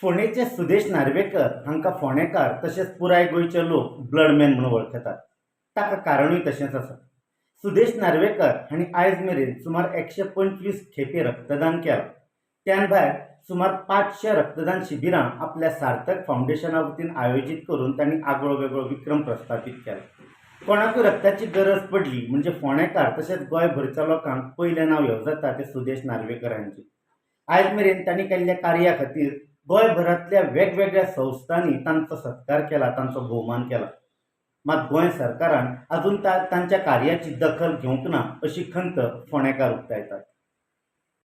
फोंडेचे सुदेश नार्वेकर हांकां फोंडेकार तशेंच पुराय गोंयचे लोक ब्लडमॅन म्हणून वळखतात ताका कारणूय तशेंच आसा सुदेश नार्वेकर हांणी आयज मेरेन सुमार एकशे पंचवीस खेपे रक्तदान केलां. त्यान भायर सुमार पांचशे रक्तदान शिबिरां आपल्या सार्थक फावंडेशना वतीन आयोजीत करून तांणी आगळो वेगळो विक्रम प्रस्थापीत केला. कोणाकूय रक्ताची गरज पडली म्हणजे फोंडेकार तशेंच गोंयभरच्या लोकांक पयलें नांव येवं जाता तें सुदेश नार्वेकर हांचें. आयज मेरेन तांणी केल्ल्या कार्या खातीर गोंयभरांतल्या वेगवेगळ्या संस्थांनी तांचो सत्कार केला तांचो भोवमान केला. मात गोंय सरकारान अजून तांच्या कार्याची दखल घेवंक ना अशी खंत फोंडेकार उक्तायतात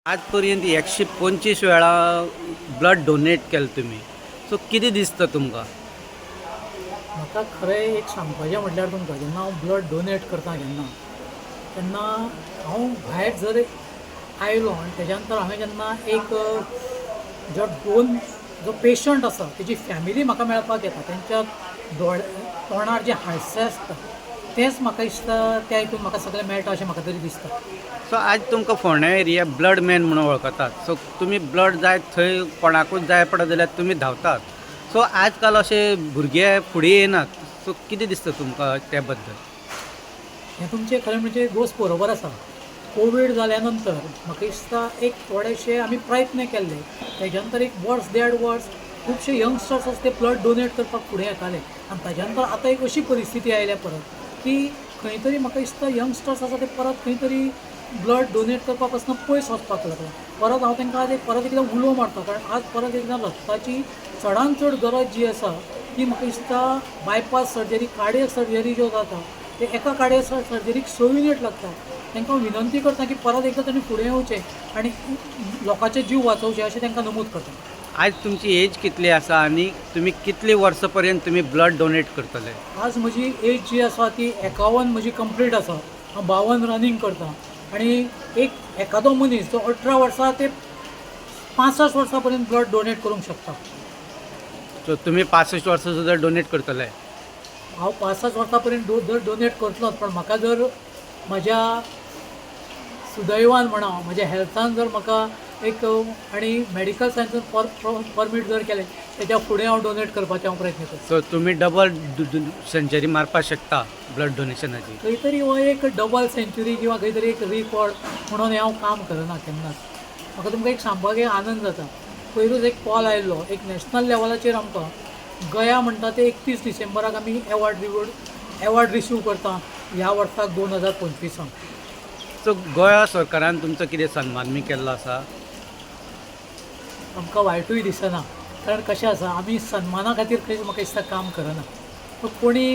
आज पर्यंत एकशे पंचवीस वेळा ब्लड डोनेट केलें तुमी सो कितें दिसता तुमकां? म्हाका खरें एक सांगपाचें म्हटल्यार तुमकां जेन्ना हांव ब्लड डोनेट करता जेन्ना तेन्ना हांव भायर जर आयलो आनी तेज्या नंतर हांवें जेन्ना एक जो दोन जो पेशंट आसा तेजी फॅमिली म्हाका मेळपाक येता तेंच्या दोळ तोंडार जें हास्य आसता तेंच म्हाका दिसता त्या हितून म्हाका सगळें मेळटा अशें म्हाका तरी दिसता. सो आज तुमकां फोंड्या एरिया ब्लड मॅन म्हणून वळखतात सो तुमी ब्लड जाय थंय कोणाकूच जाय पडत जाल्यार तुमी धांवतात. सो आज काल अशे भुरगे फुडें येनात. सो कितें दिसता तुमकां त्या बद्दल हें तुमचें खरें म्हणजे गोष्ट बरोबर आसा. कोवीड जाल्या नंतर म्हाका दिसता एक थोडेशे आमी प्रयत्न केल्ले तेज्या नंतर एक वर्स देड वर्स खुबशे यंगस्टर्स आसा ते ब्लड डोनेट करपाक फुडें येताले. आनी ताज्या नंतर आतां एक अशी परिस्थिती आयल्या परत की खंय तरी म्हाका दिसता यंगस्टर्स आसा ते परत खंय तरी ब्लड डोनेट करपा पासून पयस वचपाक लागला परत हांव तांकां आज एक परत एकदां उलो मारता कारण आज परत एकदां रक्ताची चडांत चड गरज जी आसा ती म्हाका दिसता बायपास सर्जरी कार्डियक सर्जरी ज्यो जाता ते एका कार्डियक सर्जरीक स युनिट लागता तांकां विनंती करता की परत एकदां तांणी फुडें येवचें आनी लोकांचे जीव वाचोवचे अशें तांकां नमूद करता आज तुमची एज कितली आसा आनी तुमी कितली वर्सां पर्यंत तुमी ब्लड डोनेट करतले? आज म्हजी एज जी आसा ती एकावन म्हजी कंप्लीट आसा हांव बावन रनिंग करता. आनी एक एकादो मनीस जो अठरा वर्सां ते पांसश्ट वर्सां पर्यंत ब्लड डोनेट करूंक शकता. सो तुमी पासश्ट वर्सां सुद्दां डोनेट करतले? हांव पांसश्ट वर्सां पर्यंत डो दर डोनेट करतलोच पण म्हाका जर म्हज्या सुदैवान म्हणा म्हज्या हेल्थान जर म्हाका एक आनी मेडिकल सायन्सान पर परमीट जर केलें तेच्या फुडें हांव डोनेट करपाचें हांव प्रयत्न करतां सो तुमी डबल सेंचुरी मारपाक शकता ब्लड डोनेशनाची खंय तरी हो एक डबल सेंच्युरी किंवा खंय तरी एक रिकॉर्ड म्हणून हें हांव काम करना केन्नाच म्हाका तुमकां एक सांगपाक एक आनंद जाता. पयरूच एक कॉल आयिल्लो एक नॅशनल लेवलाचेर आमकां गया म्हणटा ते एकतीस डिसेंबराक आमी एवॉर्ड रिवॉर्ड एवॉर्ड रिसीव करता. ह्या वर्साक दोन हजार पंचवीसाक सो गोंया सरकारान तुमचो कितें सन्मान बी केल्लो आसा? आमकां वायटूय दिसना. कारण कशें आसा आमी सन्माना खातीर खंय म्हाका दिसता काम करना. पूण कोणी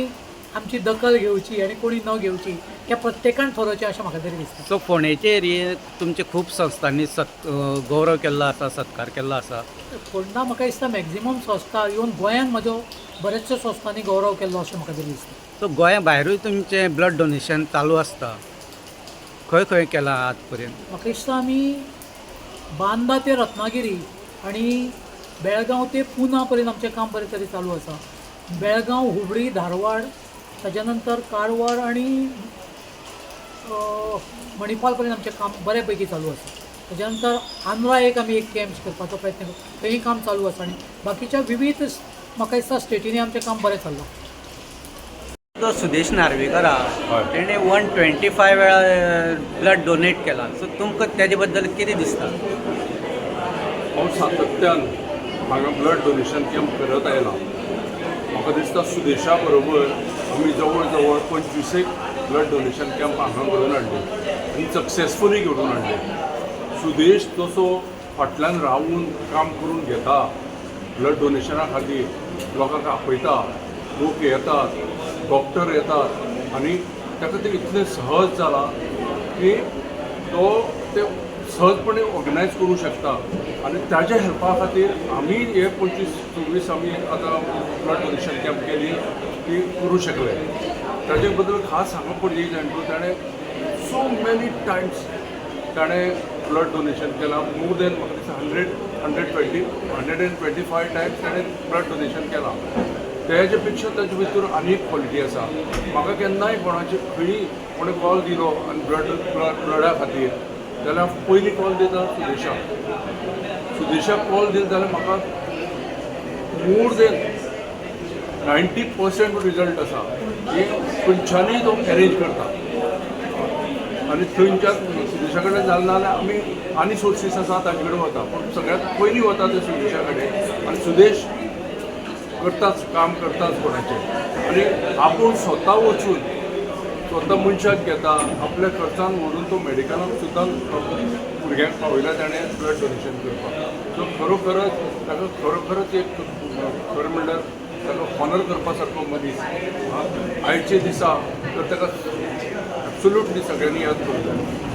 आमची दखल घेवची आनी कोणी न घेवची हें प्रत्येकान थारोवचें अशें म्हाका तरी दिसता. सो फोंडेचे एरियेत तुमचे खूब संस्थांनी सत गौरव केल्लो आसा सत्कार केल्लो आसा? फोंडा म्हाका दिसता मॅक्झिमम संस्था इवन गोंयांत म्हजो बऱ्याचशा संस्थांनी गौरव केल्लो अशें म्हाका तरी दिसता. सो गोंया भायरूय तुमचें ब्लड डोनेशन चालू आसता? खंय खंय केलां आज पर्यंत म्हाका दिसता आमी बांदा ते रत्नागिरी आनी बेळगांव ते पुना पर्यंत आमचें काम बरें तरी चालू आसा बेळगांव हुबळी धारवाड ताच्या नंतर कारवार आनी मणिपाल पर्यंत आमचें काम बऱ्या पैकी चालू आसा ताच्या नंतर आंध्रा एक आमी एक कॅम्प करपाचो प्रयत्न करता. थंय काम चालू आसा आनी बाकीच्या विविध म्हाका दिसता स्टेटींनी आमचें काम बरें चल्लां जो सुदेश नार्वेकर आहा तेणे वन ट्वेंटी फाय वेळा ब्लड डोनेट केला. सो तुमकां तेजे बद्दल कितें दिसता? हांव सातत्यान हांगा ब्लड डोनेशन कॅम्प करत आयलां म्हाका दिसता सुदेशा बरोबर आमी जवळ जवळ पंचवीसेक ब्लड डोनेशन कॅम्प हांगा घडोवन हाडले आनी सक्सेसफुली घडोवन हाडले सुदेश जसो फाटल्यान रावून काम करून घेता. ब्लड डोनेशना खातीर लोकांक आपयता लोक येतात. डॉक्टर येतात आनी ताका ते इतलें सहज जाला की तो ते सहजपणे ऑर्गनायज करूं शकता. आनी ताज्या हेल्पा खातीर आमी हे पंचवीस सव्वीस आमी आतां ब्लड डोनेशन कॅम्प केली ती करूं शकले ताजे बद्दल खास सांगप पडली जाणटो ताणें सो मेनी टायम्स ताणें ब्लड डोनेशन केलां. मोर देन म्हाका दिसता hundred hundred twenty hundred and twenty five times ताणें ब्लड डोनेशन केलां. पेक्षा ताजे भितर आनी एक क्वॉलिटी आसा म्हाका केन्नाय कोणाचे खंयी कोणें कॉल दिलो आनी ब्लड ब्लड ब्लडा खातीर जाल्यार हांव पयलीं कॉल दिता सुदेशाक सुदेशाक कॉल दिलो जाल्यार म्हाका more than ninety percent result आसा हे खंयच्यानूय तो एरेंज करता. आनी थंयच्या सुदेशा कडेन जालें जाल्यार आमी आनी सोर्सीस आसा ताचे कडेन वता. पूण सगळ्यांत पयलीं वता ते सुदेशा कडेन आनी सुदेश करताच काम करताच कोणाचें. आनी आपूण स्वता वचून स्वता मनशाक घेता आपल्या खर्चान व्हरून तो मेडिकलांत सुद्दां भुरग्यांक पावयला ताणें ब्लड डोनेशन करपाक सो खरोखरच ताका खरोखरच एक खरें म्हणल्यार ताका हॉनर करपा सारको मनीस आयचे दिसा तर ताका एब्सोल्युटली सगळ्यांनी याद करूंक जाय